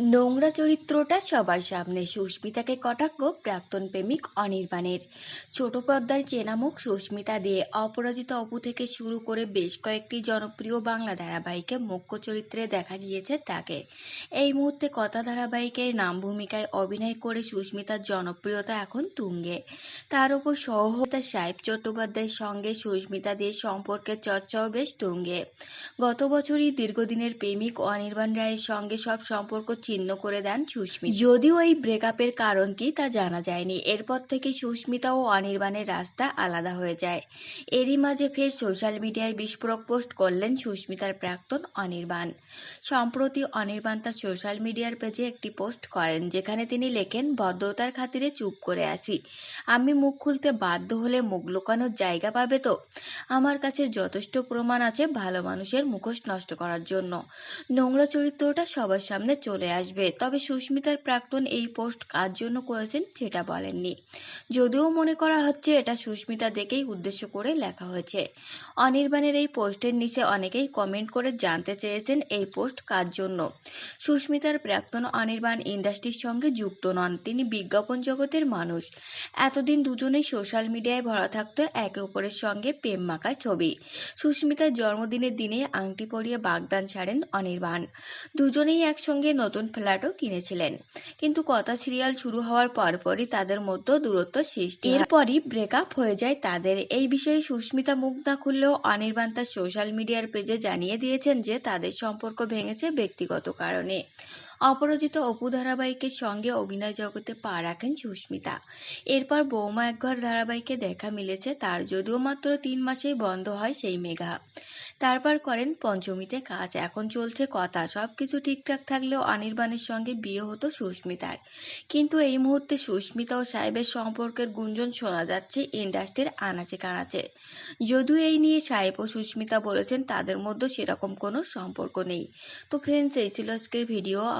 নোংরা চরিত্রটা সবার সামনে। সুস্মিতাকে কটাক্ষ প্রাক্তন প্রেমিক অনির্বাণের। ছোট পর্দার চেনা মুখ সুস্মিতা দিয়ে অপরাজিত অপু থেকে শুরু করে বেশ কয়েকটি জনপ্রিয় বাংলা ধারাবাহিকে মুখ্য চরিত্রে দেখা গিয়েছে তাকে। এই মুহূর্তে কথা ধারাবাহিকের নাম ভূমিকায় অভিনয় করে সুস্মিতার জনপ্রিয়তা এখন তুঙ্গে। তার উপর সহতা সাহেব চট্টোপাধ্যায়ের সঙ্গে সুস্মিতা দিয়ে সম্পর্কের চর্চাও বেশ তুঙ্গে। গত বছরই দীর্ঘদিনের প্রেমিক অনির্বাণ রায়ের সঙ্গে সব সম্পর্ক ছিন্ন করে দেন সুস্মিতা। যদিও এই ব্রেকআপের কারণ কি তা জানা যায়নি। এরপর থেকে সুস্মিতা ও অনির্বাণের রাস্তা আলাদা হয়ে যায়। এরই মাঝে ফের সোশ্যাল মিডিয়ায় বিস্ফোরক পোস্ট করলেন সুস্মিতার প্রাক্তন অনির্বাণ। সম্প্রতি অনির্বাণ তার সোশ্যাল মিডিয়ার পেজে একটি পোস্ট করেন যেখানে তিনি লেখেন ভদ্রতার খাতিরে চুপ করে আছি। আমি মুখ খুলতে বাধ্য হলে মুখ লুকানোর জায়গা পাবে তো? আমার কাছে যথেষ্ট প্রমাণ আছে ভালো মানুষের মুখোশ নষ্ট করার জন্য। নোংরা চরিত্রটা সবার সামনে চলে আসবে। তবে সুস্মিতার প্রাক্তন এই পোস্ট কার জন্য করেছেন সেটা বলেননি। যদিও মনে করা হচ্ছে এটা সুস্মিতা দেখেই উদ্দেশ্য করে লেখা হয়েছে। অনির্বাণের এই পোস্টের নিচে অনেকেই কমেন্ট করে জানতে চেয়েছেন এই পোস্ট কার জন্য। সুস্মিতার প্রাক্তন অনির্বাণ ইন্ডাস্ট্রির সঙ্গে যুক্ত নন, তিনি বিজ্ঞাপন জগতের মানুষ। এতদিন দুজনেই সোশ্যাল মিডিয়ায় ভরা থাকতো একে অপরের সঙ্গে প্রেম মাখা ছবি। সুস্মিতার জন্মদিনের দিনে আংটি পরিয়ে বাগদান ছাড়েন অনির্বাণ। দুজনেই একসঙ্গে নতুন ফ্ল্যাটও কিনেছিলেন। কিন্তু কথা সিরিয়াল শুরু হওয়ার পরপরই তাদের মধ্যে দূরত্ব সৃষ্টি। এরপরই ব্রেকআপ হয়ে যায় তাদের। এই বিষয়ে সুস্মিতা মুখ না খুললেও অনির্বাণ তার সোশ্যাল মিডিয়ার পেজে জানিয়ে দিয়েছেন যে তাদের সম্পর্ক ভেঙেছে ব্যক্তিগত কারণে। অপরাজিত অপু ধারাবাহিকের সঙ্গে অভিনয় জগতে পা রাখেন সুস্মিতা। এরপর বৌমা একঘর ধারাবাহিকে দেখা মিলেছে, তার যদিও মাত্র তিন মাসেই বন্ধ হয় সেই মেঘা। তারপর করেন পঞ্চমীতে কাজ, এখন চলছে কথা, সবকিছু ঠিকঠাক থাকলেও অনির্বাণের সঙ্গে বিয়ে হতো সুস্মিতার। কিন্তু এই মুহূর্তে সুস্মিতা ও সাহেবের সম্পর্কের গুঞ্জন শোনা যাচ্ছে ইন্ডাস্ট্রির আনাচে কানাচে। যদিও এই নিয়ে সাহেব ও সুস্মিতা বলেছেন, তাদের মধ্যে সেরকম কোনো সম্পর্ক নেই। তো ফ্রেন্ডস এই ছিল আজকের ভিডিও